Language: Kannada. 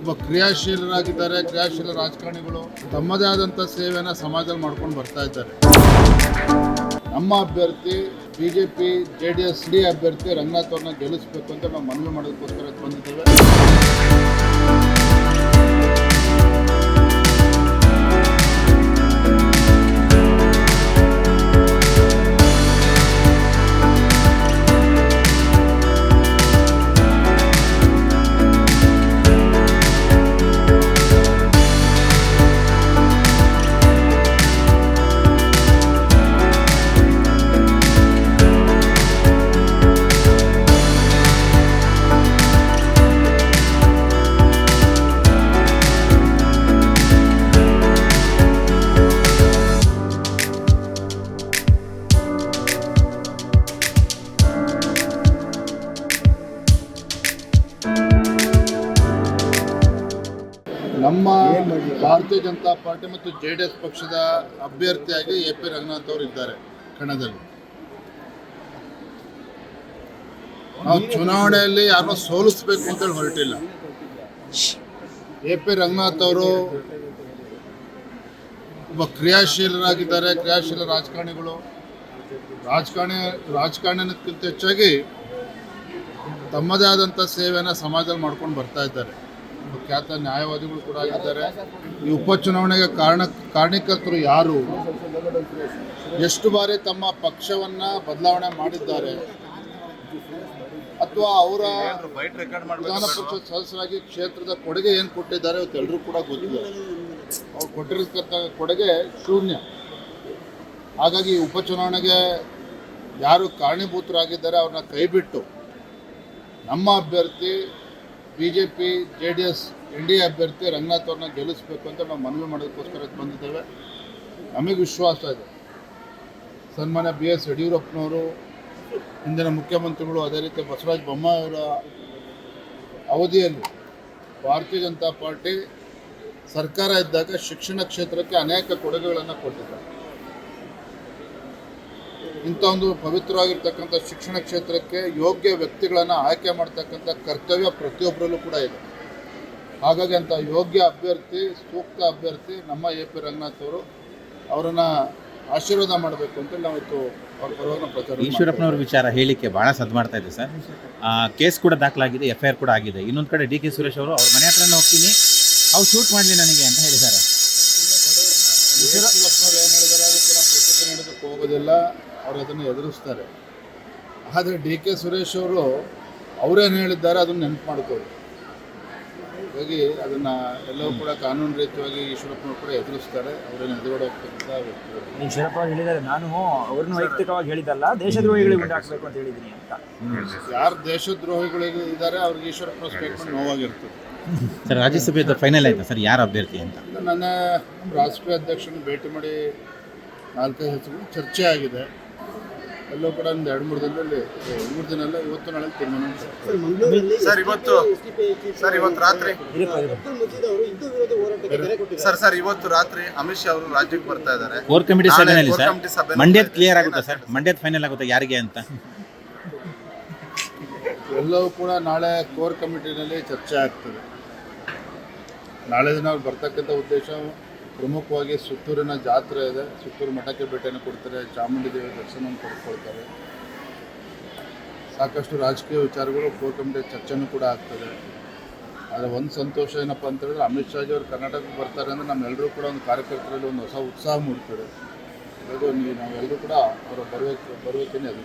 ಒಬ್ಬ ಕ್ರಿಯಾಶೀಲರಾಗಿದ್ದಾರೆ, ಕ್ರಿಯಾಶೀಲ ರಾಜಕಾರಣಿಗಳು ತಮ್ಮದೇ ಆದಂಥ ಸೇವೆಯನ್ನು ಸಮಾಜದಲ್ಲಿ ಮಾಡ್ಕೊಂಡು ಬರ್ತಾ ಇದ್ದಾರೆ. ನಮ್ಮ ಅಭ್ಯರ್ಥಿ B J P J D S D ಅಭ್ಯರ್ಥಿ ರಂಗನಾಥ್ ಅವ್ರನ್ನ ಗೆಲ್ಲಿಸಬೇಕು ಅಂತ ನಾವು ಮನವಿ ಮಾಡೋದಕ್ಕೋಸ್ಕರ ಬಂದಿದ್ದೇವೆ. ನಮ್ಮ ಭಾರತೀಯ ಜನತಾ ಪಾರ್ಟಿ ಮತ್ತು ಜೆ ಡಿ ಎಸ್ ಪಕ್ಷದ ಅಭ್ಯರ್ಥಿಯಾಗಿ ಎ ಪಿ ರಂಗನಾಥ್ ಅವರು ಇದ್ದಾರೆ ಕಣದಲ್ಲಿ. ನಾವು ಚುನಾವಣೆಯಲ್ಲಿ ಯಾರನ್ನೂ ಸೋಲಿಸ್ಬೇಕು ಅಂತೇಳಿ ಹೊರಟಿಲ್ಲ. ಎ ಪಿ ರಂಗನಾಥ್ ಅವರು ಒಬ್ಬ ಕ್ರಿಯಾಶೀಲರಾಗಿದ್ದಾರೆ ಕ್ರಿಯಾಶೀಲ ರಾಜಕಾರಣಿಗಳು. ರಾಜಕಾರಣಿ ರಾಜಕಾರಣಕ್ಕಿಂತ ಹೆಚ್ಚಾಗಿ ತಮ್ಮದೇ ಆದಂಥ ಸೇವೆಯನ್ನು ಸಮಾಜದಲ್ಲಿ ಮಾಡ್ಕೊಂಡು ಬರ್ತಾ ಇದ್ದಾರೆ. ಖ್ಯಾತ ನ್ಯಾಯವಾದಿಗಳು ಕೂಡ ಆಗಿದ್ದಾರೆ. ಈ ಉಪಚುನಾವಣೆಗೆ ಕಾರಣ, ಕಾರಣಕರ್ತರು ಯಾರು? ಎಷ್ಟು ಬಾರಿ ತಮ್ಮ ಪಕ್ಷವನ್ನ ಬದಲಾವಣೆ ಮಾಡಿದ್ದಾರೆ? ಅಥವಾ ಅವರ ವಿಧಾನ ಪರಿಷತ್ ಸದಸ್ಯರಾಗಿ ಕ್ಷೇತ್ರದ ಕೊಡುಗೆ ಏನು ಕೊಟ್ಟಿದ್ದಾರೆ ಇವತ್ತು ಎಲ್ಲರೂ ಕೂಡ ಗೊತ್ತಿದೆ ಅವ್ರು ಕೊಟ್ಟಿರತಕ್ಕಂಥ ಕೊಡುಗೆ ಶೂನ್ಯ. ಹಾಗಾಗಿ ಉಪಚುನಾವಣೆಗೆ ಯಾರು ಕಾರಣೀಭೂತರಾಗಿದ್ದಾರೆ ಅವ್ರನ್ನ ಕೈಬಿಟ್ಟು ನಮ್ಮ ಅಭ್ಯರ್ಥಿ B J P J D S N D A ಅಭ್ಯರ್ಥಿ ರಂಗನಾಥ್ ಅವ್ರನ್ನ ಗೆಲ್ಲಿಸಬೇಕು ಅಂತ ನಾವು ಮನವಿ ಮಾಡೋದಕ್ಕೋಸ್ಕರ ಬಂದಿದ್ದೇವೆ. ನಮಗೆ ವಿಶ್ವಾಸ ಇದೆ. ಸನ್ಮಾನ್ಯ ಬಿ ಎಸ್ ಯಡಿಯೂರಪ್ಪನವರು ಹಿಂದಿನ ಮುಖ್ಯಮಂತ್ರಿಗಳು ಅದೇ ರೀತಿ ಬಸವರಾಜ ಬೊಮ್ಮಾಯಿ ಅವರ ಅವಧಿಯಲ್ಲಿ ಭಾರತೀಯ ಜನತಾ ಪಾರ್ಟಿ ಸರ್ಕಾರ ಇದ್ದಾಗ ಶಿಕ್ಷಣ ಕ್ಷೇತ್ರಕ್ಕೆ ಅನೇಕ ಕೊಡುಗೆಗಳನ್ನು ಕೊಟ್ಟಿದ್ದಾರೆ. ಇಂಥ ಒಂದು ಪವಿತ್ರವಾಗಿರ್ತಕ್ಕಂಥ ಶಿಕ್ಷಣ ಕ್ಷೇತ್ರಕ್ಕೆ ಯೋಗ್ಯ ವ್ಯಕ್ತಿಗಳನ್ನು ಆಯ್ಕೆ ಮಾಡ್ತಕ್ಕಂಥ ಕರ್ತವ್ಯ ಪ್ರತಿಯೊಬ್ಬರಲ್ಲೂ ಕೂಡ ಇದೆ. ಹಾಗಾಗಿ ಅಂತ ಯೋಗ್ಯ ಅಭ್ಯರ್ಥಿ ಸೂಕ್ತ ಅಭ್ಯರ್ಥಿ ನಮ್ಮ ಎ ಪಿ ರಂಗನಾಥ್ ಅವರು ಅವರನ್ನು ಆಶೀರ್ವಾದ ಮಾಡಬೇಕು ಅಂತ ನಾವಿತ್ತು ಅವ್ರ ಪರವಾಗಿ ಪ್ರಚಾರ ಈಶ್ವರಪ್ಪನವ್ರ ವಿಚಾರ ಹೇಳಿಕೆ ಭಾಳ ಸದ್ ಮಾಡ್ತಾ ಇದೆ ಸರ್. ಆ, ಕೇಸ್ ಕೂಡ ದಾಖಲಾಗಿದೆ ಎಫ್ ಐ ಆರ್ ಕೂಡ ಆಗಿದೆ. ಇನ್ನೊಂದು ಕಡೆ ಡಿ ಕೆ ಸುರೇಶ್ ಅವರು ಅವ್ರ ಮನೆ ಹತ್ರನೇ ಹೋಗ್ತೀನಿ. ಅವ್ರು ಶೂಟ್ ಮಾಡಲಿ ನನಗೆ ಅಂತ ಹೇಳಿದ್ದಾರೆ. ಏನು ಹೇಳಿದ್ದಾರೆ? ಅದಕ್ಕೆ ನಾವು ಪ್ರತಿಕ್ರಿಯೆ ನೀಡೋದಕ್ಕೆ ಹೋಗೋದಿಲ್ಲ. ಅವ್ರು ಅದನ್ನು ಎದುರಿಸ್ತಾರೆ. ಆದರೆ ಡಿ ಕೆ ಸುರೇಶ್ ಅವರು ಅವರೇನು ಹೇಳಿದ್ದಾರೆ ಅದನ್ನು ನೆನಪು ಮಾಡ್ಕೊಳ್ಳಿ. ಹಾಗಾಗಿ ಅದನ್ನು ಎಲ್ಲವೂ ಕೂಡ ಕಾನೂನು ರೀತಿಯಾಗಿ ಈಶ್ವರಪ್ಪನವ್ರು ಕೂಡ ಎದುರಿಸ್ತಾರೆ ಅವರೇನು ಎದುರುಗಡೆ ವ್ಯಕ್ತಿಗಳು ಈಶ್ವರಪ್ಪ ಅವರು ಹೇಳಿದ್ದಾರೆ ನಾನು ಅವ್ರನ್ನ ವೈಯಕ್ತಿಕವಾಗಿ ಹೇಳಿದ್ದಲ್ಲ ದೇಶದ್ರೋಹಿಗಳಿಗೆ ಉಂಟಾಗಬೇಕು ಅಂತ ಹೇಳಿದ್ದೀನಿ ಅಂತ. ಯಾರು ದೇಶದ್ರೋಹಿಗಳಿಗೆ ಇದ್ದಾರೆ ಅವ್ರಿಗೆ ಈಶ್ವರಪ್ಪ ಸ್ಟೇಟ್ಮೆಂಟ್ ನೋವಾಗಿರ್ತದೆ. ಸರ್ ರಾಜ್ಯಸಭೆದು ಫೈನಲ್ ಆಯ್ತಾ ಸರ್ ಯಾರು ಅಭ್ಯರ್ಥಿ ಅಂತ? ನನ್ನ ರಾಷ್ಟ್ರೀಯ ಅಧ್ಯಕ್ಷನ ಭೇಟಿ ಮಾಡಿ ನಾಲ್ಕೈದು ಹೆಸರುಗಳು ಚರ್ಚೆ ಆಗಿದೆ ಎಲ್ಲೂ ಕೂಡ ಒಂದು ಎರಡು ಮೂರು ದಿನದಲ್ಲಿ ಮೂರು ದಿನ ಅಲ್ಲ ಇವತ್ತು ನಾಳೆ ತೀರ್ಮಾನ. ಸರ್ ಇವತ್ತು ಸರ್ ಇವತ್ತು ರಾತ್ರಿ ಸರ್ ಸರ್ ಇವತ್ತು ರಾತ್ರಿ ಅಮಿತ್ ಶಾ ಅವರು ರಾಜ್ಯಕ್ಕೆ ಬರ್ತಾ ಇದ್ದಾರೆ. ಕೋರ್ ಕಮಿಟಿ ಸಭೆಯಲ್ಲಿ ಸರ್. ಮಂಡ್ಯದ ಕ್ಲಿಯರ್ ಆಗುತ್ತೆ ಸರ್. ಮಂಡ್ಯದ ಫೈನಲ್ ಆಗುತ್ತೆ. ಯಾರಿಗೆ ಅಂತ? ಎಲ್ಲವೂ ಕೂಡ ನಾಳೆ ಕೋರ್ ಕಮಿಟಿನಲ್ಲಿ ಚರ್ಚೆ ಆಗ್ತದೆ. ನಾಳೆ ದಿನ ಅವ್ರು ಬರ್ತಕ್ಕಂಥ ಉದ್ದೇಶ ಪ್ರಮುಖವಾಗಿ ಸುತ್ತೂರಿನ ಜಾತ್ರೆ ಇದೆ. ಸುತ್ತೂರು ಮಠಕ್ಕೆ ಭೇಟಿಯನ್ನು ಕೊಡ್ತಾರೆ. ಚಾಮುಂಡಿ ದೇವಿ ದರ್ಶನವನ್ನು ಪಡ್ಕೊಳ್ತಾರೆ. ಸಾಕಷ್ಟು ರಾಜಕೀಯ ವಿಚಾರಗಳು, ಕೋರ್ ಕಮಿಟಿ ಚರ್ಚೆನೂ ಕೂಡ ಆಗ್ತದೆ. ಆದರೆ ಒಂದು ಸಂತೋಷ ಏನಪ್ಪ ಅಂತ ಹೇಳಿದ್ರೆ, ಅಮಿತ್ ಶಾಜಿ ಅವರು ಕರ್ನಾಟಕಕ್ಕೆ ಬರ್ತಾರೆ ಅಂದರೆ ನಮ್ಮೆಲ್ಲರೂ ಕೂಡ ಒಂದು ಕಾರ್ಯಕರ್ತರಲ್ಲಿ ಒಂದು ಹೊಸ ಉತ್ಸಾಹ ಮೂಡ್ತದೆ. ಅದು ನೀವು ನಾವೆಲ್ಲರೂ ಕೂಡ ಅವರ ಬರುವಿಕೆ ಬರುವಿಕೆನೇ ಅದು